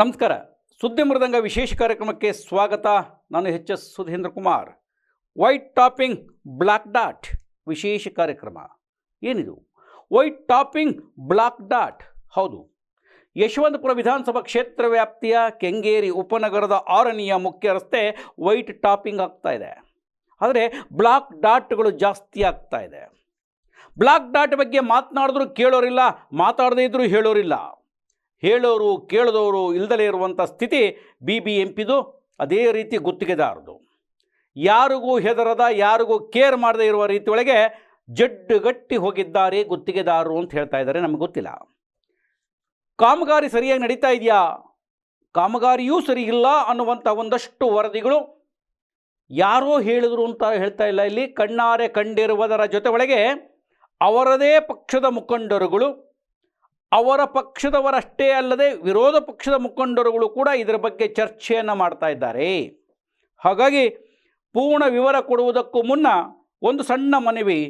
ನಮಸ್ಕಾರ. ಸುದ್ದಿ ಮೃದಂಗ ವಿಶೇಷ ಕಾರ್ಯಕ್ರಮಕ್ಕೆ ಸ್ವಾಗತ. ನಾನು H S Sudheendra Kumar. White topping black dot ವಿಶೇಷ ಕಾರ್ಯಕ್ರಮ. ಏನಿದು? ವೈಟ್ ಟಾಪಿಂಗ್ ಬ್ಲಾಕ್ ಡಾಟ್ ಹೌದು. ಯಶವಂತಪುರ ವಿಧಾನಸಭಾ ಕ್ಷೇತ್ರ ವ್ಯಾಪ್ತಿಯ ಕೆಂಗೇರಿ ಉಪನಗರದ ಆರನೆಯ ಮುಖ್ಯ ರಸ್ತೆ ವೈಟ್ ಟಾಪಿಂಗ್ ಆಗ್ತಾ ಇದೆ. ಆದರೆ ಬ್ಲಾಕ್ ಡಾಟ್ಗಳು ಜಾಸ್ತಿ ಆಗ್ತಾ ಇದೆ. ಬ್ಲಾಕ್ ಡಾಟ್ ಬಗ್ಗೆ ಮಾತನಾಡಿದ್ರು ಕೇಳೋರಿಲ್ಲ, ಮಾತಾಡದೇ ಇದ್ದರೂ ಹೇಳೋರಿಲ್ಲ. ಹೇಳೋರು ಕೇಳಿದವರು ಇಲ್ದಲೇ ಇರುವಂಥ ಸ್ಥಿತಿ ಬಿ ಬಿ ಎಂ ಪಿದು ಅದೇ ರೀತಿ ಗುತ್ತಿಗೆದಾರದು. ಯಾರಿಗೂ ಹೆದರದ, ಯಾರಿಗೂ ಕೇರ್ ಮಾಡದೇ ಇರುವ ರೀತಿ ಒಳಗೆ ಜಡ್ಡುಗಟ್ಟಿ ಹೋಗಿದ್ದಾರೆ ಗುತ್ತಿಗೆದಾರರು ಅಂತ ಹೇಳ್ತಾ ಇದ್ದಾರೆ, ನಮಗೆ ಗೊತ್ತಿಲ್ಲ. ಕಾಮಗಾರಿ ಸರಿಯಾಗಿ ನಡೀತಾ ಇದೆಯಾ? ಕಾಮಗಾರಿಯೂ ಸರಿ ಇಲ್ಲ ಅನ್ನುವಂಥ ಒಂದಷ್ಟು ವರದಿಗಳು ಯಾರೋ ಹೇಳಿದ್ರು ಅಂತ ಹೇಳ್ತಾ ಇಲ್ಲ ಇಲ್ಲಿ. ಕಣ್ಣಾರೆ ಕಂಡಿರುವುದರ ಜೊತೆ ಒಳಗೆ ಅವರದೇ ಪಕ್ಷದ ಮುಖಂಡರುಗಳು ಅವರ ಪಕ್ಷದವರಷ್ಟೇ ಅಲ್ಲದೆ ವಿರೋಧ ಪಕ್ಷದ ಮುಖಂಡರುಗಳು ಕೂಡ ಇದರ ಬಗ್ಗೆ ಚರ್ಚೆಯನ್ನು ಮಾಡ್ತಾ ಇದ್ದಾರೆ. ಹಾಗಾಗಿ ಪೂರ್ಣ ವಿವರ ಕೊಡುವುದಕ್ಕೂ ಮುನ್ನ ಒಂದು ಸಣ್ಣ ಮನವಿ,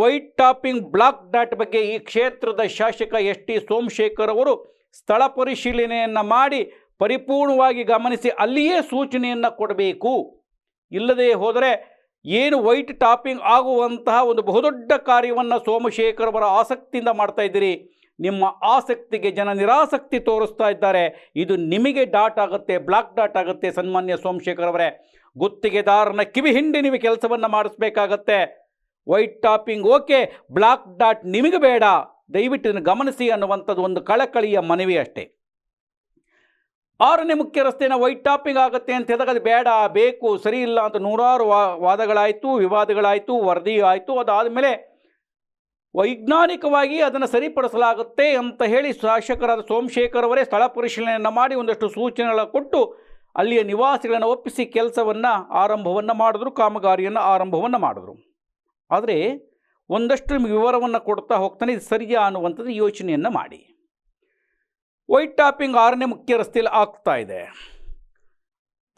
ವೈಟ್ ಟಾಪಿಂಗ್ ಬ್ಲಾಕ್ ಡಾಟ್ ಬಗ್ಗೆ ಈ ಕ್ಷೇತ್ರದ ಶಾಸಕ ಎಸ್ ಟಿ ಸೋಮಶೇಖರ್ ಅವರು ಸ್ಥಳ ಪರಿಶೀಲನೆಯನ್ನು ಮಾಡಿ ಪರಿಪೂರ್ಣವಾಗಿ ಗಮನಿಸಿ ಅಲ್ಲಿಯೇ ಸೂಚನೆಯನ್ನು ಕೊಡಬೇಕು. ಇಲ್ಲದೆ ಹೋದರೆ ಏನು ವೈಟ್ ಟಾಪಿಂಗ್ ಆಗುವಂತಹ ಒಂದು ಬಹುದೊಡ್ಡ ಕಾರ್ಯವನ್ನು ಸೋಮಶೇಖರ್ ಅವರ ಆಸಕ್ತಿಯಿಂದ ಮಾಡ್ತಾ ಇದ್ದೀರಿ? ನಿಮ್ಮ ಆಸಕ್ತಿಗೆ ಜನ ನಿರಾಸಕ್ತಿ ತೋರಿಸ್ತಾ ಇದ್ದಾರೆ. ಇದು ನಿಮಗೆ ಡಾಟ್ ಆಗುತ್ತೆ, ಬ್ಲಾಕ್ ಡಾಟ್ ಆಗುತ್ತೆ, ಸನ್ಮಾನ್ಯ ಸೋಮಶೇಖರ್ ಅವರೇ. ಗುತ್ತಿಗೆದಾರನ ಕಿವಿ ಹಿಂಡಿ ನೀವು ಕೆಲಸವನ್ನು ಮಾಡಿಸ್ಬೇಕಾಗತ್ತೆ. White topping, okay, black dot ನಿಮಗೆ ಬೇಡ. ದಯವಿಟ್ಟು ಗಮನಿಸಿ ಅನ್ನುವಂಥದ್ದು ಒಂದು ಕಳಕಳಿಯ ಮನವಿ ಅಷ್ಟೇ ಆರನೇ ಮುಖ್ಯ ರಸ್ತೆನ ವೈಟ್ ಟಾಪಿಂಗ್ ಆಗುತ್ತೆ ಅಂತ ಹೇಳಿದಾಗ ಅದು ಬೇಡ, ಬೇಕು, ಸರಿ ಇಲ್ಲ ಅಂತ ನೂರಾರು ವಾದಗಳಾಯಿತು, ವಿವಾದಗಳಾಯಿತು, ವರದಿ ಆಯಿತು, ಅದಾದಮೇಲೆ ವೈಜ್ಞಾನಿಕವಾಗಿ ಅದನ್ನು ಸರಿಪಡಿಸಲಾಗುತ್ತೆ ಅಂತ ಹೇಳಿ ಶಾಸಕರಾದ ಸೋಮಶೇಖರ್ ಅವರೇ ಸ್ಥಳ ಪರಿಶೀಲನೆಯನ್ನು ಮಾಡಿ ಒಂದಷ್ಟು ಸೂಚನೆಗಳ ಕೊಟ್ಟು ಅಲ್ಲಿಯ ನಿವಾಸಿಗಳನ್ನು ಒಪ್ಪಿಸಿ ಕೆಲಸವನ್ನು ಆರಂಭವನ್ನು ಮಾಡಿದ್ರು, ಕಾಮಗಾರಿಯನ್ನು ಆರಂಭವನ್ನು ಮಾಡಿದ್ರು. ಆದರೆ ಒಂದಷ್ಟು ನಿಮಗೆ ವಿವರವನ್ನು ಕೊಡ್ತಾ ಹೋಗ್ತಾನೆ, ಇದು ಸರಿಯಾ ಅನ್ನುವಂಥದ್ದು ಯೋಚನೆಯನ್ನು ಮಾಡಿ. ವೈಟ್ ಟಾಪಿಂಗ್ ಆರನೇ ಮುಖ್ಯ ರಸ್ತೆಯಲ್ಲಿ ಆಗ್ತಾ ಇದೆ.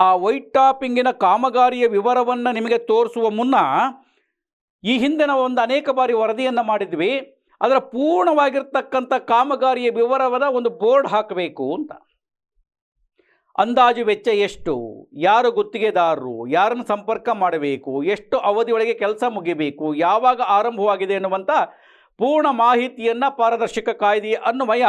ಆ ವೈಟ್ ಟಾಪಿಂಗಿನ ಕಾಮಗಾರಿಯ ವಿವರವನ್ನು ನಿಮಗೆ ತೋರಿಸುವ ಮುನ್ನ ಈ ಹಿಂದೆ ನಾವು ಒಂದು ಅನೇಕ ಬಾರಿ ವರದಿಯನ್ನು ಮಾಡಿದ್ವಿ. ಅದರ ಪೂರ್ಣವಾಗಿರ್ತಕ್ಕಂಥ ಕಾಮಗಾರಿಯ ವಿವರವಾದ ಒಂದು ಬೋರ್ಡ್ ಹಾಕಬೇಕು ಅಂತ. ಅಂದಾಜು ವೆಚ್ಚ ಎಷ್ಟು? ಯಾರು ಗುತ್ತಿಗೆದಾರರು? ಯಾರನ್ನು ಸಂಪರ್ಕ ಮಾಡಬೇಕು? ಎಷ್ಟು ಅವಧಿಯೊಳಗೆ ಕೆಲಸ ಮುಗಿಬೇಕು? ಯಾವಾಗ ಆರಂಭವಾಗಿದೆ ಎನ್ನುವಂಥ ಪೂರ್ಣ ಮಾಹಿತಿಯನ್ನು ಪಾರದರ್ಶಕ ಕಾಯ್ದೆ ಅನ್ವಯ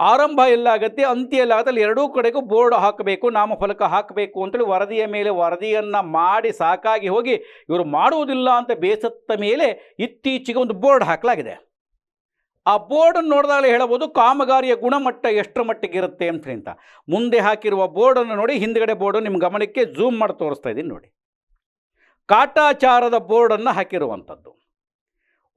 ಆರಂಭ ಎಲ್ಲಾಗತ್ತೆ, ಅಂತ್ಯ ಎಲ್ಲಾಗತ್ತೆ ಅಲ್ಲಿ ಎರಡೂ ಕಡೆಗೂ ಬೋರ್ಡ್ ಹಾಕಬೇಕು, ನಾಮಫಲಕ ಹಾಕಬೇಕು ಅಂತೇಳಿ ವರದಿಯ ಮೇಲೆ ವರದಿಯನ್ನು ಮಾಡಿ ಸಾಕಾಗಿ ಹೋಗಿ ಇವರು ಮಾಡುವುದಿಲ್ಲ ಅಂತ ಬೇಸತ್ತ ಮೇಲೆ ಇತ್ತೀಚೆಗೆ ಒಂದು ಬೋರ್ಡ್ ಹಾಕಲಾಗಿದೆ. ಆ ಬೋರ್ಡನ್ನು ನೋಡಿದಾಗಲೇ ಹೇಳಬಹುದು ಕಾಮಗಾರಿಯ ಗುಣಮಟ್ಟ ಎಷ್ಟರ ಮಟ್ಟಿಗೆ ಇರುತ್ತೆ ಅಂತ ಮುಂದೆ ಹಾಕಿರುವ ಬೋರ್ಡನ್ನು ನೋಡಿ, ಹಿಂದ್ಗಡೆ ಬೋರ್ಡು ನಿಮ್ಮ ಗಮನಕ್ಕೆ ಝೂಮ್ ಮಾಡಿ ತೋರಿಸ್ತಾ ಇದ್ದೀನಿ ನೋಡಿ. ಕಾಟಾಚಾರದ ಬೋರ್ಡನ್ನು ಹಾಕಿರುವಂಥದ್ದು.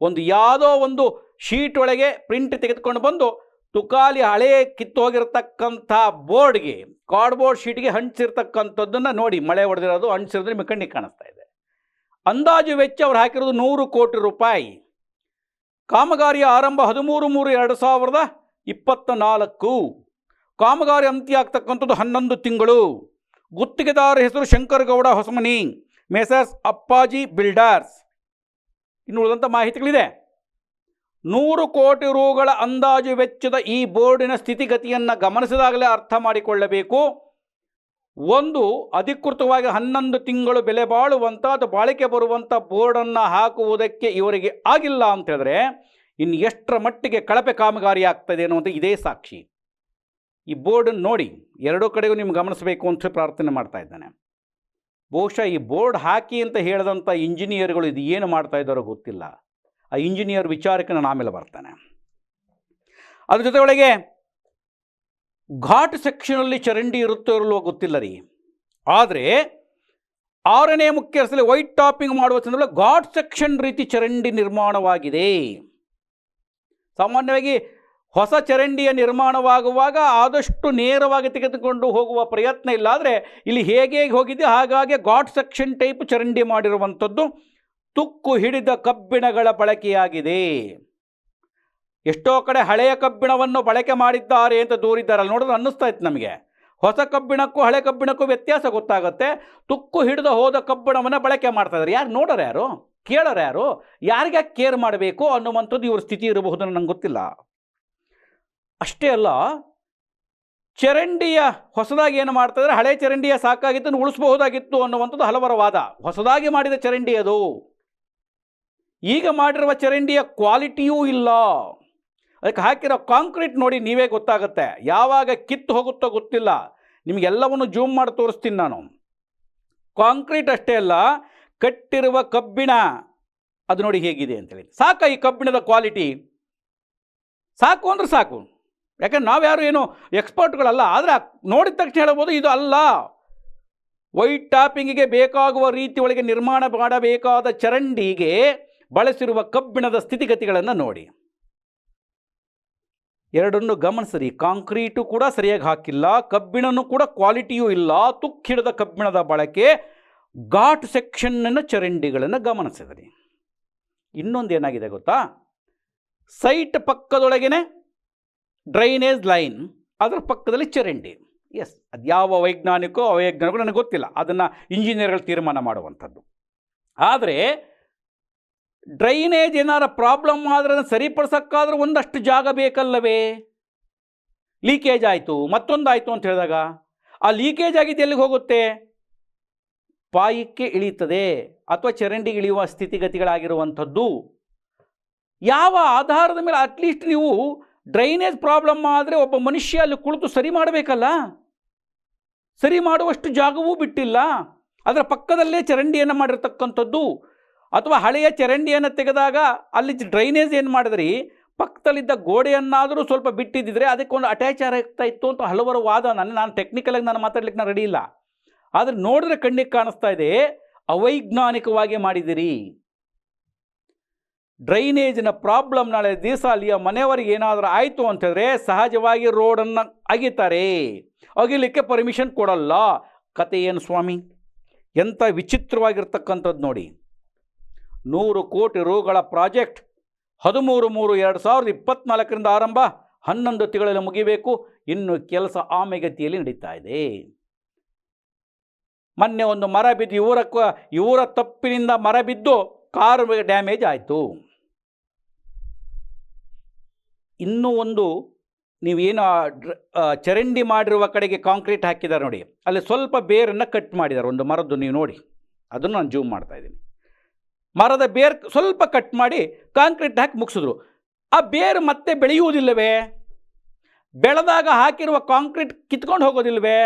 ಒಂದು ಯಾವುದೋ ಒಂದು ಶೀಟ್ ಒಳಗೆ ಪ್ರಿಂಟ್ ತೆಗೆದುಕೊಂಡು ಬಂದು ತುಕಾಲಿ ಹಳೆ ಕಿತ್ತೋಗಿರ್ತಕ್ಕಂಥ ಬೋರ್ಡ್ಗೆ, ಕಾರ್ಡ್ಬೋರ್ಡ್ ಶೀಟ್ಗೆ ಹಂಚಿರ್ತಕ್ಕಂಥದ್ದನ್ನು ನೋಡಿ ಮಳೆ ಹೊಡೆದಿರೋದು ಹಂಚಿರೋದು ನಿಮಗೆ ಕಣ್ಣಿಗೆ ಕಾಣಿಸ್ತಾ ಇದೆ. ಅಂದಾಜು ವೆಚ್ಚ ಅವ್ರು ಹಾಕಿರೋದು ನೂರು ಕೋಟಿ ರೂಪಾಯಿ. ಕಾಮಗಾರಿಯ ಆರಂಭ ಹದಿಮೂರು ಮೂರು ಎರಡು ಸಾವಿರದ ಇಪ್ಪತ್ತ ನಾಲ್ಕು ಕಾಮಗಾರಿ ಅಂತ್ಯ ಆಗ್ತಕ್ಕಂಥದ್ದು ಹನ್ನೊಂದು ತಿಂಗಳು. ಗುತ್ತಿಗೆದಾರ ಹೆಸರು ಶಂಕರಗೌಡ ಹೊಸಮನಿ ಮೆಸರ್ಸ್ ಅಪ್ಪಾಜಿ ಬಿಲ್ಡರ್ಸ್. ಇನ್ನು ಉಳಿದಂಥ ಮಾಹಿತಿಗಳಿದೆ. ನೂರು ಕೋಟಿ ರುಗಳ ಅಂದಾಜು ವೆಚ್ಚದ ಈ ಬೋರ್ಡಿನ ಸ್ಥಿತಿಗತಿಯನ್ನು ಗಮನಿಸಿದಾಗಲೇ ಅರ್ಥ ಮಾಡಿಕೊಳ್ಳಬೇಕು. ಒಂದು, ಅಧಿಕೃತವಾಗಿ ಹನ್ನೊಂದು ತಿಂಗಳು ಬೆಲೆ ಬಾಳುವಂಥ ಬಾಳಿಕೆ ಬರುವಂಥ ಬೋರ್ಡನ್ನು ಹಾಕುವುದಕ್ಕೆ ಇವರಿಗೆ ಆಗಿಲ್ಲ ಅಂತ ಹೇಳಿದ್ರೆ ಇನ್ನು ಎಷ್ಟರ ಮಟ್ಟಿಗೆ ಕಳಪೆ ಕಾಮಗಾರಿ ಆಗ್ತದೆ ಅನ್ನುವಂಥ ಇದೇ ಸಾಕ್ಷಿ. ಈ ಬೋರ್ಡನ್ನು ನೋಡಿ, ಎರಡೂ ಕಡೆಗೂ ನಿಮ್ಗೆ ಗಮನಿಸಬೇಕು ಅಂತ ಪ್ರಾರ್ಥನೆ ಮಾಡ್ತಾ ಇದ್ದಾನೆ. ಬಹುಶಃ ಈ ಬೋರ್ಡ್ ಹಾಕಿ ಅಂತ ಹೇಳಿದಂಥ ಇಂಜಿನಿಯರ್ಗಳು ಇದು ಏನು ಮಾಡ್ತಾ ಇದ್ದಾರೋ ಗೊತ್ತಿಲ್ಲ. ಆ ಇಂಜಿನಿಯರ್ ವಿಚಾರಕ್ಕೆ ನಾನು ಆಮೇಲೆ ಬರ್ತಾನೆ. ಅದ್ರ ಜೊತೆ ಒಳಗೆ ಘಾಟ್ ಸೆಕ್ಷನಲ್ಲಿ ಚರಂಡಿ ಇರುತ್ತೋ ಇರಲ್ವೋ ಗೊತ್ತಿಲ್ಲ ರೀ. ಆದರೆ ಆರನೇ ಮುಖ್ಯ ರಸ್ತೆಯಲ್ಲಿ ವೈಟ್ ಟಾಪಿಂಗ್ ಮಾಡುವ ಸಂದರ್ಭದಲ್ಲಿ ಘಾಟ್ ಸೆಕ್ಷನ್ ರೀತಿ ಚರಂಡಿ ನಿರ್ಮಾಣವಾಗಿದೆ. ಸಾಮಾನ್ಯವಾಗಿ ಹೊಸ ಚರಂಡಿಯ ನಿರ್ಮಾಣವಾಗುವಾಗ ಆದಷ್ಟು ನೇರವಾಗಿ ತೆಗೆದುಕೊಂಡು ಹೋಗುವ ಪ್ರಯತ್ನ ಇಲ್ಲ ಆದರೆ ಇಲ್ಲಿ ಹೇಗೆ ಹೋಗಿದೆ? ಹಾಗಾಗಿ ಘಾಟ್ ಸೆಕ್ಷನ್ ಟೈಪ್ ಚರಂಡಿ ಮಾಡಿರುವಂಥದ್ದು ತುಕ್ಕು ಹಿಡಿದ ಕಬ್ಬಿಣಗಳ ಬಳಕೆಯಾಗಿದೆ. ಎಷ್ಟೋ ಕಡೆ ಹಳೆಯ ಕಬ್ಬಿಣವನ್ನು ಬಳಕೆ ಮಾಡಿದ್ದಾರೆ ಅಂತ ದೂರಿದ್ದಾರಲ್ಲ, ನೋಡಿದ್ರೆ ಅನ್ನಿಸ್ತಾ ಇತ್ತು ನಮಗೆ. ಹೊಸ ಕಬ್ಬಿಣಕ್ಕೂ ಹಳೆ ಕಬ್ಬಿಣಕ್ಕೂ ವ್ಯತ್ಯಾಸ ಗೊತ್ತಾಗುತ್ತೆ. ತುಕ್ಕು ಹಿಡಿದು ಹೋದ ಕಬ್ಬಿಣವನ್ನು ಬಳಕೆ ಮಾಡ್ತಾ ಇದ್ದಾರೆ. ಯಾರು ನೋಡೋರು ಯಾರು? ಕೇಳೋರು ಯಾರು? ಯಾರಿಗೆ ಕೇರ್ ಮಾಡಬೇಕು ಅನ್ನುವಂಥದ್ದು ಇವ್ರ ಸ್ಥಿತಿ ಇರಬಹುದು ನನಗೆ ಗೊತ್ತಿಲ್ಲ. ಅಷ್ಟೇ ಅಲ್ಲ, ಚರಂಡಿಯ ಹೊಸದಾಗಿ ಏನು ಮಾಡ್ತಾಯಿದ್ರೆ ಹಳೆ ಚರಂಡಿಯ ಸಾಕಾಗಿದ್ದನ್ನು ಉಳಿಸಬಹುದಾಗಿತ್ತು ಅನ್ನುವಂಥದ್ದು ಹಲವರ ವಾದ. ಹೊಸದಾಗಿ ಮಾಡಿದ ಚರಂಡಿ ಅದು. ಈಗ ಮಾಡಿರುವ ಚರಂಡಿಯ ಕ್ವಾಲಿಟಿಯೂ ಇಲ್ಲ. ಅದಕ್ಕೆ ಹಾಕಿರೋ ಕಾಂಕ್ರೀಟ್ ನೋಡಿ ನೀವೇ ಗೊತ್ತಾಗುತ್ತೆ. ಯಾವಾಗ ಕಿತ್ತು ಹೋಗುತ್ತೋ ಗೊತ್ತಿಲ್ಲ. ನಿಮಗೆಲ್ಲವನ್ನು ಜೂಮ್ ಮಾಡಿ ತೋರಿಸ್ತೀನಿ ನಾನು. ಕಾಂಕ್ರೀಟ್ ಅಷ್ಟೇ ಅಲ್ಲ, ಕಟ್ಟಿರುವ ಕಬ್ಬಿಣ ಅದು ನೋಡಿ ಹೇಗಿದೆ ಅಂತೇಳಿ ಸಾಕ ಈ ಕಬ್ಬಿಣದ ಕ್ವಾಲಿಟಿ. ಸಾಕು ಅಂದ್ರೆ ಸಾಕು. ಯಾಕಂದ್ರೆ ನಾವು ಯಾರು ಏನು ಎಕ್ಸ್ಪರ್ಟ್ಗಳಲ್ಲ, ಆದರೆ ನೋಡಿದ ತಕ್ಷಣ ಹೇಳ್ಬೋದು ಇದು ಅಲ್ಲ. ವೈಟ್ ಟಾಪಿಂಗಿಗೆ ಬೇಕಾಗುವ ರೀತಿ ಒಳಗೆ ನಿರ್ಮಾಣ ಮಾಡಬೇಕಾದ ಚರಂಡಿಗೆ ಬಳಸಿರುವ ಕಬ್ಬಿಣದ ಸ್ಥಿತಿಗತಿಗಳನ್ನು ನೋಡಿ. ಎರಡನ್ನು ಗಮನಿಸಿರಿ, ಕಾಂಕ್ರೀಟು ಕೂಡ ಸರಿಯಾಗಿ ಹಾಕಿಲ್ಲ, ಕಬ್ಬಿಣನೂ ಕೂಡ ಕ್ವಾಲಿಟಿಯೂ ಇಲ್ಲ, ತುಕ್ಕಿಡದ ಕಬ್ಬಿಣದ ಬಳಕೆ, ಘಾಟ್ ಸೆಕ್ಷನ್ನ ಚರಂಡಿಗಳನ್ನು ಗಮನಿಸಿದ್ರಿ. ಇನ್ನೊಂದು ಏನಾಗಿದೆ ಗೊತ್ತಾ? ಸೈಟ್ ಪಕ್ಕದೊಳಗೇನೆ ಡ್ರೈನೇಜ್ ಲೈನ್, ಅದರ ಪಕ್ಕದಲ್ಲಿ ಚರಂಡಿ. ಎಸ್, ಅದು ಯಾವ ವೈಜ್ಞಾನಿಕೋ ಅವೈಜ್ಞಾನಿಕೋ ನನಗೆ ಗೊತ್ತಿಲ್ಲ, ಅದನ್ನು ಇಂಜಿನಿಯರ್ಗಳು ತೀರ್ಮಾನ ಮಾಡುವಂಥದ್ದು. ಆದರೆ ಡ್ರೈನೇಜ್ ಏನಾರ ಪ್ರಾಬ್ಲಮ್ ಆದರೆ ಅದನ್ನು ಸರಿಪಡಿಸೋಕ್ಕಾದ್ರೆ ಒಂದಷ್ಟು ಜಾಗ ಬೇಕಲ್ಲವೇ? ಲೀಕೇಜ್ ಆಯಿತು, ಮತ್ತೊಂದಾಯಿತು ಅಂತ ಹೇಳಿದಾಗ, ಆ ಲೀಕೇಜ್ ಆಗಿದ್ದು ಎಲ್ಲಿಗೆ ಹೋಗುತ್ತೆ? ಪಾಯಕ್ಕೆ ಇಳೀತದೆ ಅಥವಾ ಚರಂಡಿಗೆ ಇಳಿಯುವ ಸ್ಥಿತಿಗತಿಗಳಾಗಿರುವಂಥದ್ದು. ಯಾವ ಆಧಾರದ ಮೇಲೆ ಅಟ್ಲೀಸ್ಟ್ ನೀವು ಡ್ರೈನೇಜ್ ಪ್ರಾಬ್ಲಮ್ ಆದರೆ ಒಬ್ಬ ಮನುಷ್ಯ ಅಲ್ಲಿ ಕುಳಿತು ಸರಿ ಮಾಡಬೇಕಲ್ಲ? ಸರಿ ಮಾಡುವಷ್ಟು ಜಾಗವೂ ಬಿಟ್ಟಿಲ್ಲ. ಅದರ ಪಕ್ಕದಲ್ಲೇ ಚರಂಡಿಯನ್ನು ಮಾಡಿರ್ತಕ್ಕಂಥದ್ದು. ಅಥವಾ ಹಳೆಯ ಚರಂಡಿಯನ್ನು ತೆಗೆದಾಗ ಅಲ್ಲಿ ಡ್ರೈನೇಜ್ ಏನು ಮಾಡಿದ್ರಿ? ಪಕ್ಕದಲ್ಲಿದ್ದ ಗೋಡೆಯನ್ನಾದರೂ ಸ್ವಲ್ಪ ಬಿಟ್ಟಿದ್ದಿದ್ರೆ ಅದಕ್ಕೊಂದು ಅಟ್ಯಾಚ್ ಆಗ್ತಾ ಇತ್ತು ಅಂತ ಹಲವಾರು ವಾದ ನಾನು ನಾನು ಟೆಕ್ನಿಕಲಾಗಿ ನಾನು ಮಾತಾಡ್ಲಿಕ್ಕೆ ನಾನು ರೆಡಿ ಇಲ್ಲ. ಆದರೆ ನೋಡಿದ್ರೆ ಕಣ್ಣಿಗೆ ಕಾಣಿಸ್ತಾ ಇದೆ, ಅವೈಜ್ಞಾನಿಕವಾಗಿ ಮಾಡಿದಿರಿ ಡ್ರೈನೇಜಿನ ಪ್ರಾಬ್ಲಮ್ ನಾಳೆ ದಿವಸ ಅಲ್ಲಿಯ ಮನೆಯವರಿಗೆ ಏನಾದರೂ ಆಯಿತು ಅಂತಂದರೆ ಸಹಜವಾಗಿ ರೋಡನ್ನು ಅಗಿತಾರೆ. ಅಗಿಲಿಕ್ಕೆ ಪರ್ಮಿಷನ್ ಕೊಡಲ್ಲ. ಕತೆ ಏನು ಸ್ವಾಮಿ? ಎಂಥ ವಿಚಿತ್ರವಾಗಿರ್ತಕ್ಕಂಥದ್ದು ನೋಡಿ. ನೂರು ಕೋಟಿ ರೂಗಳ ಪ್ರಾಜೆಕ್ಟ್. ಹದಿಮೂರು ಮೂರು ಎರಡು ಸಾವಿರದ ಇಪ್ಪತ್ನಾಲ್ಕರಿಂದ ಆರಂಭ. ಹನ್ನೊಂದು ತಿಂಗಳಲ್ಲಿ ಮುಗಿಬೇಕು. ಇನ್ನು ಕೆಲಸ ಆಮೆಗತಿಯಲ್ಲಿ ನಡೀತಾ ಇದೆ. ಮೊನ್ನೆ ಒಂದು ಮರ ಬಿದ್ದು ಇವರ ಇವರ ತಪ್ಪಿನಿಂದ ಮರ ಬಿದ್ದು ಕಾರು ಡ್ಯಾಮೇಜ್ ಆಯಿತು. ಇನ್ನೂ ಒಂದು ನೀವೇನು ಚರಂಡಿ ಮಾಡಿರುವ ಕಡೆಗೆ ಕಾಂಕ್ರೀಟ್ ಹಾಕಿದ್ದಾರೆ ನೋಡಿ. ಅಲ್ಲಿ ಸ್ವಲ್ಪ ಬೇರನ್ನು ಕಟ್ ಮಾಡಿದ್ದಾರೆ. ಒಂದು ಮರದ್ದು ನೀವು ನೋಡಿ. ಅದನ್ನು ನಾನು ಜೂಮ್ ಮಾಡ್ತಾ ಇದ್ದೀನಿ. ಮರದ ಬೇರ್ ಸ್ವಲ್ಪ ಕಟ್ ಮಾಡಿ ಕಾಂಕ್ರೀಟ್ ಹಾಕಿ ಮುಗಿಸಿದ್ರು. ಆ ಬೇರು ಮತ್ತೆ ಬೆಳೆಯುವುದಿಲ್ಲವೇ? ಬೆಳೆದಾಗ ಹಾಕಿರುವ ಕಾಂಕ್ರೀಟ್ ಕಿತ್ಕೊಂಡು ಹೋಗೋದಿಲ್ವೇ?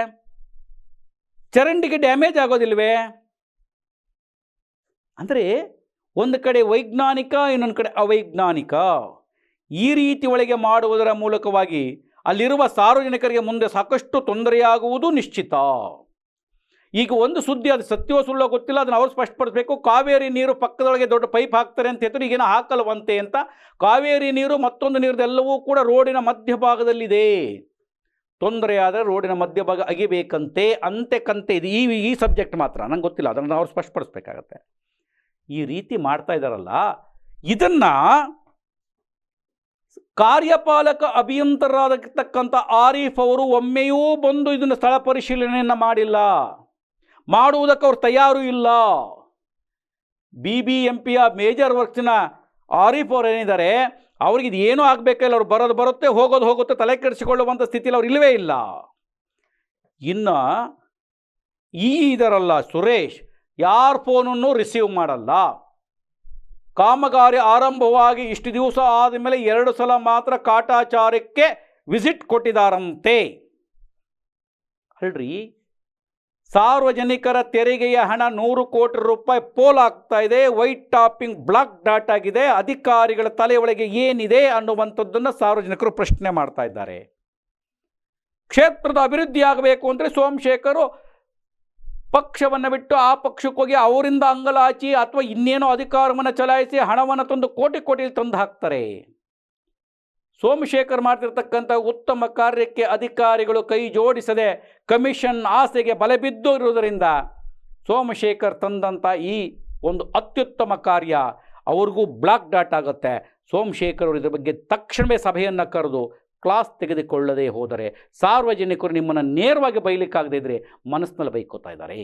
ಚರಂಡಿಗೆ ಡ್ಯಾಮೇಜ್ ಆಗೋದಿಲ್ವೇ? ಅಂದರೆ ಒಂದು ಕಡೆ ವೈಜ್ಞಾನಿಕ, ಇನ್ನೊಂದು ಕಡೆ ಅವೈಜ್ಞಾನಿಕ. ಈ ರೀತಿ ಒಳಗೆ ಮಾಡುವುದರ ಮೂಲಕವಾಗಿ ಅಲ್ಲಿರುವ ಸಾರ್ವಜನಿಕರಿಗೆ ಮುಂದೆ ಸಾಕಷ್ಟು ತೊಂದರೆಯಾಗುವುದು ನಿಶ್ಚಿತ. ಈಗ ಒಂದು ಸುದ್ದಿ ಅದು ಸತ್ಯವೋ ಸುಳ್ಳೋ ಗೊತ್ತಿಲ್ಲ, ಅದನ್ನು ಅವರು ಸ್ಪಷ್ಟಪಡಿಸಬೇಕು. ಕಾವೇರಿ ನೀರು ಪಕ್ಕದೊಳಗೆ ದೊಡ್ಡ ಪೈಪ್ ಹಾಕ್ತಾರೆ ಅಂತ ಹೇಳ್ತಾರೆ, ಈಗೇನೋ ಹಾಕಲ್ವಂತೆ ಅಂತ. ಕಾವೇರಿ ನೀರು ಮತ್ತೊಂದು ನೀರದೆಲ್ಲವೂ ಕೂಡ ರೋಡಿನ ಮಧ್ಯಭಾಗದಲ್ಲಿದೆ. ತೊಂದರೆ ಆದರೆ ರೋಡಿನ ಮಧ್ಯಭಾಗ ಅಗಿಬೇಕಂತೆ, ಅಂತೆ ಕಂತೆ ಇದು. ಈ ಈ ಸಬ್ಜೆಕ್ಟ್ ಮಾತ್ರ, ನಂಗೆ ಗೊತ್ತಿಲ್ಲ, ಅದನ್ನು ಅವ್ರು ಸ್ಪಷ್ಟಪಡಿಸ್ಬೇಕಾಗತ್ತೆ. ಈ ರೀತಿ ಮಾಡ್ತಾ ಇದ್ದಾರಲ್ಲ ಇದನ್ನು ಕಾರ್ಯಪಾಲಕ ಅಭಿಯಂತರಾಗಿರ್ತಕ್ಕಂಥ ಆರೀಫ್ ಅವರು ಒಮ್ಮೆಯೂ ಬಂದು ಇದನ್ನು ಸ್ಥಳ ಪರಿಶೀಲನೆಯನ್ನು ಮಾಡಿಲ್ಲ. ಮಾಡುವುದಕ್ಕೆ ಅವ್ರು ತಯಾರು ಇಲ್ಲ. ಬಿ ಬಿ ಎಂ ಪಿಯ ಮೇಜರ್ ವರ್ಕ್ಸ್ನ ಆರೀಫ್ ಅವ್ರು ಏನಿದ್ದಾರೆ, ಅವ್ರಿಗೆ ಇದು ಏನೂ ಆಗಬೇಕಿಲ್ಲ ಅವ್ರು ಬರೋದು ಬರುತ್ತೆ, ಹೋಗೋದು ಹೋಗುತ್ತೆ, ತಲೆ ಕೆಡಿಸಿಕೊಳ್ಳುವಂಥ ಸ್ಥಿತಿಯಲ್ಲಿ ಅವ್ರು ಇಲ್ಲವೇ ಇಲ್ಲ. ಇನ್ನು ಈ ಇದರಲ್ಲ ಸುರೇಶ್, ಯಾರ ಫೋನನ್ನು ರಿಸೀವ್ ಮಾಡಲ್ಲ. ಕಾಮಗಾರಿ ಆರಂಭವಾಗಿ ಇಷ್ಟು ದಿವಸ ಆದಮೇಲೆ ಎರಡು ಸಲ ಮಾತ್ರ ಕಾಟಾಚಾರಕ್ಕೆ ವಿಸಿಟ್ ಕೊಟ್ಟಿದ್ದಾರಂತೆ ಅಲ್ರಿ? ಸಾರ್ವಜನಿಕರ ತೆರಿಗೆಯ ಹಣ ನೂರು ಕೋಟಿ ರೂಪಾಯಿ ಪೋಲ್ ಆಗ್ತಾ ಇದೆ. ವೈಟ್ ಟಾಪಿಂಗ್, ಬ್ಲಾಕ್ ಡಾಟ್ ಆಗಿದೆ. ಅಧಿಕಾರಿಗಳ ತಲೆಯೊಳಗೆ ಏನಿದೆ ಅನ್ನುವಂಥದ್ದನ್ನು ಸಾರ್ವಜನಿಕರು ಪ್ರಶ್ನೆ ಮಾಡ್ತಾ ಇದ್ದಾರೆ. ಕ್ಷೇತ್ರದ ಅಭಿವೃದ್ಧಿ ಆಗಬೇಕು ಅಂದರೆ ಸೋಮಶೇಖರು ಪಕ್ಷವನ್ನು ಬಿಟ್ಟು ಆ ಪಕ್ಷಕ್ಕೋಗಿ ಅವರಿಂದ ಅಂಗಲಾಚಿ ಅಥವಾ ಇನ್ನೇನೋ ಅಧಿಕಾರವನ್ನು ಚಲಾಯಿಸಿ ಹಣವನ್ನು ತಂದು ಕೋಟಿ ಕೋಟಿಯಲ್ಲಿ ತಂದು ಹಾಕ್ತಾರೆ. ಸೋಮಶೇಖರ್ ಮಾಡ್ತಿರ್ತಕ್ಕಂಥ ಉತ್ತಮ ಕಾರ್ಯಕ್ಕೆ ಅಧಿಕಾರಿಗಳು ಕೈ ಜೋಡಿಸದೆ ಕಮಿಷನ್ ಆಸೆಗೆ ಬಲೆ ಬಿದ್ದಿರುವುದರಿಂದ ಸೋಮಶೇಖರ್ ತಂದಂಥ ಈ ಒಂದು ಅತ್ಯುತ್ತಮ ಕಾರ್ಯ ಅವ್ರಿಗೂ ಬ್ಲಾಕ್ ಡಾಟ್ ಆಗುತ್ತೆ. ಸೋಮಶೇಖರ್ ಅವರು ಇದ್ರ ಬಗ್ಗೆ ತಕ್ಷಣವೇ ಸಭೆಯನ್ನು ಕರೆದು ಕ್ಲಾಸ್ ತೆಗೆದುಕೊಳ್ಳದೇ ಹೋದರೆ ಸಾರ್ವಜನಿಕರು ನಿಮ್ಮನ್ನು ನೇರವಾಗಿ ಬೈಲಿಕ್ಕಾಗದೇ ಇದ್ದರೆ ಮನಸ್ಸಿನಲ್ಲಿ ಬೈಕೋತಾ ಇದ್ದಾರೆ.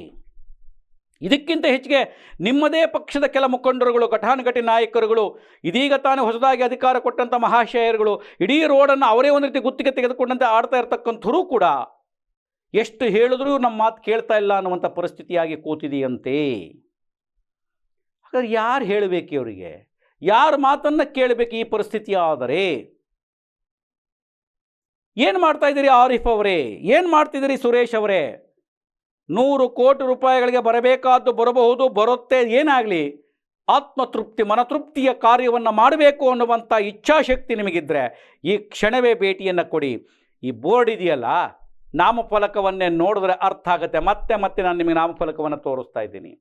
ಇದಕ್ಕಿಂತ ಹೆಚ್ಚಿಗೆ ನಿಮ್ಮದೇ ಪಕ್ಷದ ಕೆಲ ಮುಖಂಡರುಗಳು, ಘಟಾನುಘಟಿ ನಾಯಕರುಗಳು, ಇದೀಗ ತಾನೇ ಹೊಸದಾಗಿ ಅಧಿಕಾರ ಕೊಟ್ಟಂಥ ಮಹಾಶಯರುಗಳು, ಇಡೀ ರೋಡನ್ನು ಅವರೇ ಒಂದು ರೀತಿ ಗುತ್ತಿಗೆ ತೆಗೆದುಕೊಂಡಂತೆ ಆಡ್ತಾ ಇರ್ತಕ್ಕಂಥರೂ ಕೂಡ ಎಷ್ಟು ಹೇಳಿದ್ರೂ ನಮ್ಮ ಮಾತು ಕೇಳ್ತಾ ಇಲ್ಲ ಅನ್ನುವಂಥ ಪರಿಸ್ಥಿತಿಯಾಗಿ ಕೂತಿದೆಯಂತೆ. ಹಾಗಾದ್ರೆ ಯಾರು ಹೇಳಬೇಕು ಇವರಿಗೆ? ಯಾರ ಮಾತನ್ನು ಕೇಳಬೇಕು ಈ ಪರಿಸ್ಥಿತಿ ಆದರೆ? ಏನು ಮಾಡ್ತಾ ಇದ್ದೀರಿ ಆರಿಫ್ ಅವರೇ? ಏನು ಮಾಡ್ತಿದ್ದೀರಿ ಸುರೇಶ್ ಅವರೇ? ನೂರು ಕೋಟಿ ರೂಪಾಯಿಗಳಿಗೆ ಬರಬೇಕಾದ್ದು ಬರಬಹುದು, ಬರುತ್ತೆ, ಏನಾಗಲಿ? ಆತ್ಮತೃಪ್ತಿ, ಮನತೃಪ್ತಿಯ ಕಾರ್ಯವನ್ನು ಮಾಡಬೇಕು ಅನ್ನುವಂಥ ಇಚ್ಛಾಶಕ್ತಿ ನಿಮಗಿದ್ದರೆ ಈ ಕ್ಷಣವೇ ಭೇಟಿಯನ್ನು ಕೊಡಿ. ಈ ಬೋರ್ಡ್ ಇದೆಯಲ್ಲ, ನಾಮಫಲಕವನ್ನೇ ನೋಡಿದ್ರೆ ಅರ್ಥ ಆಗುತ್ತೆ. ಮತ್ತೆ ಮತ್ತೆ ನಾನು ನಿಮಗೆ ನಾಮಫಲಕವನ್ನು ತೋರಿಸ್ತಾ ಇದ್ದೀನಿ.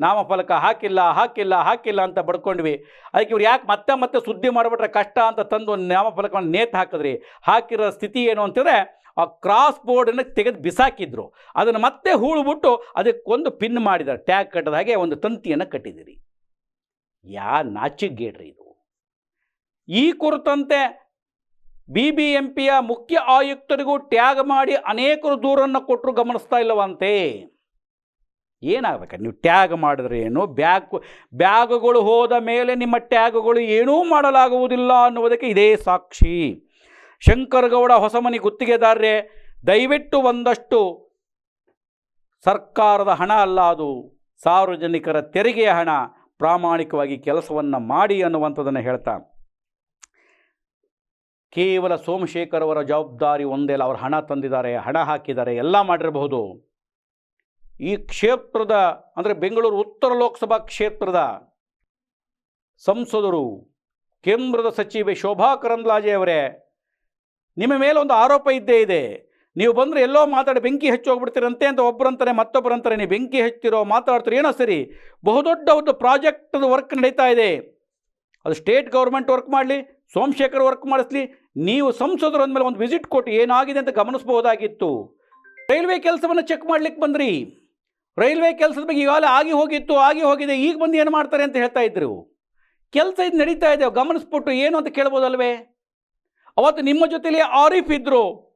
ನಾಮಫಲಕ ಹಾಕಿಲ್ಲ ಹಾಕಿಲ್ಲ ಹಾಕಿಲ್ಲ ಅಂತ ಬಡ್ಕೊಂಡ್ವಿ. ಅದಕ್ಕೆ ಇವ್ರು ಯಾಕೆ ಮತ್ತೆ ಮತ್ತೆ ಸುದ್ದಿ ಮಾಡಿಬಿಟ್ರೆ ಕಷ್ಟ ಅಂತ ತಂದು ನಾಮಫಲಕವನ್ನು ನೇತು ಹಾಕಿದ್ರಿ? ಹಾಕಿರೋ ಸ್ಥಿತಿ ಏನು ಅಂತಂದರೆ ಆ ಕ್ರಾಸ್ ಬೋರ್ಡನ್ನು ತೆಗೆದು ಬಿಸಾಕಿದ್ರು. ಅದನ್ನು ಮತ್ತೆ ಹೂಳ್ಬಿಟ್ಟು ಅದಕ್ಕೊಂದು ಪಿನ್ ಮಾಡಿದ್ದಾರೆ ಟ್ಯಾಗ್ ಕಟ್ಟದ ಹಾಗೆ ಒಂದು ತಂತಿಯನ್ನು ಕಟ್ಟಿದಿರಿ ಯಾ ನಾಚಿಗೇಡ್ರಿ ಇದು. ಈ ಕುರಿತಂತೆ ಬಿ ಬಿ ಎಂ ಪಿಯ ಮುಖ್ಯ ಆಯುಕ್ತರಿಗೂ ಟ್ಯಾಗ್ ಮಾಡಿ ಅನೇಕರು ದೂರನ್ನು ಕೊಟ್ಟರು ಗಮನಿಸ್ತಾ ಇಲ್ಲವಂತೆ. ಏನಾಗಬೇಕು? ನೀವು ಟ್ಯಾಗ್ ಮಾಡಿದ್ರೆ ಏನು? ಬ್ಯಾಗ್ ಬ್ಯಾಗುಗಳು ಹೋದ ಮೇಲೆ ನಿಮ್ಮ ಟ್ಯಾಗುಗಳು ಏನೂ ಮಾಡಲಾಗುವುದಿಲ್ಲ ಅನ್ನುವುದಕ್ಕೆ ಇದೇ ಸಾಕ್ಷಿ. ಶಂಕರಗೌಡ ಹೊಸಮನಿ ಗುತ್ತಿಗೆದಾರರೇ, ದಯವಿಟ್ಟು ಒಂದಷ್ಟು ಸರ್ಕಾರದ ಹಣ ಅಲ್ಲ ಅದು, ಸಾರ್ವಜನಿಕರ ತೆರಿಗೆಯ ಹಣ, ಪ್ರಾಮಾಣಿಕವಾಗಿ ಕೆಲಸವನ್ನು ಮಾಡಿ ಅನ್ನುವಂಥದ್ದನ್ನು ಹೇಳ್ತಾ. ಕೇವಲ ಸೋಮಶೇಖರ್ ಅವರ ಜವಾಬ್ದಾರಿ ಒಂದೇ ಅವ್ರು ಹಣ ತಂದಿದ್ದಾರೆ, ಹಣ ಹಾಕಿದ್ದಾರೆ, ಎಲ್ಲ ಮಾಡಿರಬಹುದು. ಈ ಕ್ಷೇತ್ರದ, ಅಂದರೆ ಬೆಂಗಳೂರು ಉತ್ತರ ಲೋಕಸಭಾ ಕ್ಷೇತ್ರದ ಸಂಸದರು, ಕೇಂದ್ರದ ಸಚಿವೆ ಶೋಭಾ ಕರಂದ್ಲಾಜೆ ಅವರೇ ನಿಮ್ಮ ಮೇಲೆ ಒಂದು ಆರೋಪ ಇದ್ದೇ ಇದೆ. ನೀವು ಬಂದರೆ ಎಲ್ಲೋ ಮಾತಾಡಿ ಬೆಂಕಿ ಹೆಚ್ಚೋಗ್ಬಿಡ್ತೀರಂತೆ ಅಂತ ಒಬ್ಬರಂತಾರೆ ಮತ್ತೊಬ್ಬರಂತಾರೆ ನೀವು ಬೆಂಕಿ ಹಚ್ತಿರೋ ಮಾತಾಡ್ತೀರೋ ಏನೋ ಸರಿ, ಬಹುದೊಡ್ಡ ಒಂದು ಪ್ರಾಜೆಕ್ಟದ ವರ್ಕ್ ನಡೀತಾ ಇದೆ. ಅದು ಸ್ಟೇಟ್ ಗೌರ್ಮೆಂಟ್ ವರ್ಕ್ ಮಾಡಲಿ, ಸೋಮಶೇಖರ್ ವರ್ಕ್ ಮಾಡಿಸ್ಲಿ, ನೀವು ಸಂಸದರು ಅಂದಮೇಲೆ ಒಂದು ವಿಸಿಟ್ ಕೊಟ್ಟು ಏನಾಗಿದೆ ಅಂತ ಗಮನಿಸಬಹುದಾಗಿತ್ತು. ರೈಲ್ವೆ ಕೆಲಸವನ್ನು ಚೆಕ್ ಮಾಡ್ಲಿಕ್ಕೆ ಬಂದ್ರಿ. ರೈಲ್ವೆ ಕೆಲಸದ ಬಗ್ಗೆ ಈಗಾಗಲೇ ಆಗಿ ಹೋಗಿತ್ತು, ಆಗಿ ಹೋಗಿದೆ, ಈಗ ಬಂದು ಏನು ಮಾಡ್ತಾರೆ ಅಂತ ಹೇಳ್ತಾ ಇದ್ರು. ಕೆಲಸ ಇದು ನಡೀತಾ ಇದೆ, ಗಮನಿಸ್ಬಿಟ್ಟು ಏನು ಅಂತ ಕೇಳ್ಬೋದಲ್ವೇ? ಅವತ್ತು ನಿಮ್ಮ ಜೊತೆಲಿ ಆರಿಫ್ ಇದ್ದರು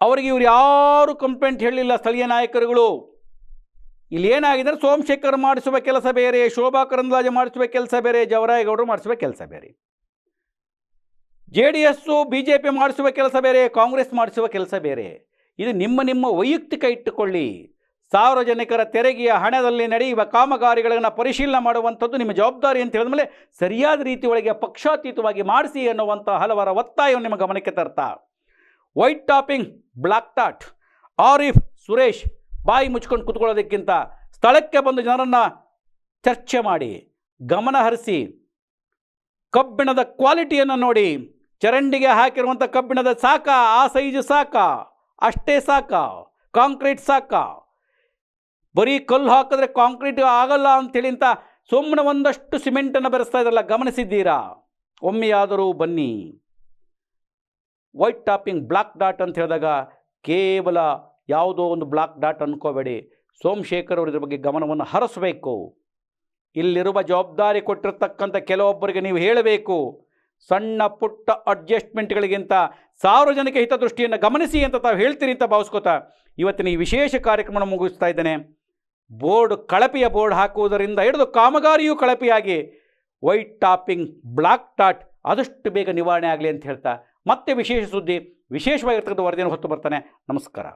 ಅವರಿಗೆ ಇವ್ರು ಯಾರು ಕಂಪ್ಲೇಂಟ್ ಹೇಳಲಿಲ್ಲ ಸ್ಥಳೀಯ ನಾಯಕರುಗಳು. ಇಲ್ಲಿ ಏನಾಗಿದೆ ಸೋಮಶೇಖರ್ ಮಾಡಿಸುವ ಕೆಲಸ ಬೇರೆ, ಶೋಭಾ ಕರಂದ್ಲಾಜೆ ಮಾಡಿಸುವ ಕೆಲಸ ಬೇರೆ, ಜವರಾಯಗೌಡರು ಮಾಡಿಸುವ ಕೆಲಸ ಬೇರೆ. J D S B J P ಮಾಡಿಸುವ ಕೆಲಸ ಬೇರೆ, ಕಾಂಗ್ರೆಸ್ ಮಾಡಿಸುವ ಕೆಲಸ ಬೇರೆ. ಇದು ನಿಮ್ಮ ನಿಮ್ಮ ವೈಯಕ್ತಿಕ ಇಟ್ಟುಕೊಳ್ಳಿ. ಸಾರ್ವಜನಿಕರ ತೆರಿಗೆಯ ಹಣದಲ್ಲಿ ನಡೆಯುವ ಕಾಮಗಾರಿಗಳನ್ನು ಪರಿಶೀಲನೆ ಮಾಡುವಂಥದ್ದು ನಿಮ್ಮ ಜವಾಬ್ದಾರಿ ಅಂತ ಹೇಳಿದ ಮೇಲೆ ಸರಿಯಾದ ರೀತಿ ಒಳಗೆ ಪಕ್ಷಾತೀತವಾಗಿ ಮಾಡಿಸಿ ಅನ್ನುವಂಥ ಹಲವರ ಒತ್ತಾಯವನ್ನು ನಿಮ್ಮ ಗಮನಕ್ಕೆ ತರ್ತಾ. White topping black dot Arif Suresh ಬಾಯಿ ಮುಚ್ಕೊಂಡು ಕುತ್ಕೊಳ್ಳೋದಕ್ಕಿಂತ ಸ್ಥಳಕ್ಕೆ ಬಂದು ಜನರನ್ನು ಚರ್ಚೆ ಮಾಡಿ, ಗಮನ ಹರಿಸಿ, ಕಬ್ಬಿಣದ ಕ್ವಾಲಿಟಿಯನ್ನು ನೋಡಿ, ಚರಂಡಿಗೆ ಹಾಕಿರುವಂಥ ಕಬ್ಬಿಣದ ಸಾಕ, ಆ ಸೈಜು ಸಾಕ, ಅಷ್ಟೇ ಸಾಕ, ಕಾಂಕ್ರೀಟ್ ಸಾಕ. ಬರೀ ಕಲ್ಲು ಹಾಕಿದ್ರೆ ಕಾಂಕ್ರೀಟ್ ಆಗಲ್ಲ ಅಂತೇಳಿ ಅಂತ ಸುಮ್ಮನೆ ಒಂದಷ್ಟು ಸಿಮೆಂಟನ್ನು ಬೆರೆಸ್ತಾ ಇದ್ರಲ್ಲ, ಗಮನಿಸಿದ್ದೀರಾ? ಒಮ್ಮೆಯಾದರೂ ಬನ್ನಿ. ವೈಟ್ ಟಾಪಿಂಗ್ ಬ್ಲಾಕ್ ಡಾಟ್ ಅಂತ ಹೇಳಿದಾಗ ಕೇವಲ ಯಾವುದೋ ಒಂದು ಬ್ಲಾಕ್ ಡಾಟ್ ಅನ್ಕೋಬೇಡಿ. ಸೋಮಶೇಖರ್ ಅವರು ಇದ್ರ ಬಗ್ಗೆ ಗಮನವನ್ನು ಹರಿಸಬೇಕು. ಇಲ್ಲಿರುವ ಜವಾಬ್ದಾರಿ ಕೊಟ್ಟಿರ್ತಕ್ಕಂಥ ಕೆಲವೊಬ್ಬರಿಗೆ ನೀವು ಹೇಳಬೇಕು. ಸಣ್ಣ ಪುಟ್ಟ ಅಡ್ಜಸ್ಟ್ಮೆಂಟ್ಗಳಿಗಿಂತ ಸಾರ್ವಜನಿಕ ಹಿತದೃಷ್ಟಿಯನ್ನು ಗಮನಿಸಿ ಅಂತ ತಾವು ಹೇಳ್ತೀರಿ ಅಂತ ಭಾವಿಸ್ಕೋತಾ ಇವತ್ತಿನ ಈ ವಿಶೇಷ ಕಾರ್ಯಕ್ರಮ ಮುಗಿಸ್ತಾ ಇದ್ದೇನೆ. ಬೋರ್ಡ್ ಕಳಪೆಯ ಬೋರ್ಡ್ ಹಾಕುವುದರಿಂದ ಹಿಡಿದು ಕಾಮಗಾರಿಯೂ ಕಳಪೆಯಾಗಿ ವೈಟ್ ಟಾಪಿಂಗ್, ಬ್ಲಾಕ್ ಟಾಟ್ ಆದಷ್ಟು ಬೇಗ ನಿವಾರಣೆ ಆಗಲಿ ಅಂತ ಹೇಳ್ತಾ, ಮತ್ತೆ ವಿಶೇಷ ಸುದ್ದಿ, ವಿಶೇಷವಾಗಿರ್ತಕ್ಕಂಥ ವರದಿಯನ್ನು ಹೊತ್ತು ಬರ್ತಾನೆ. ನಮಸ್ಕಾರ.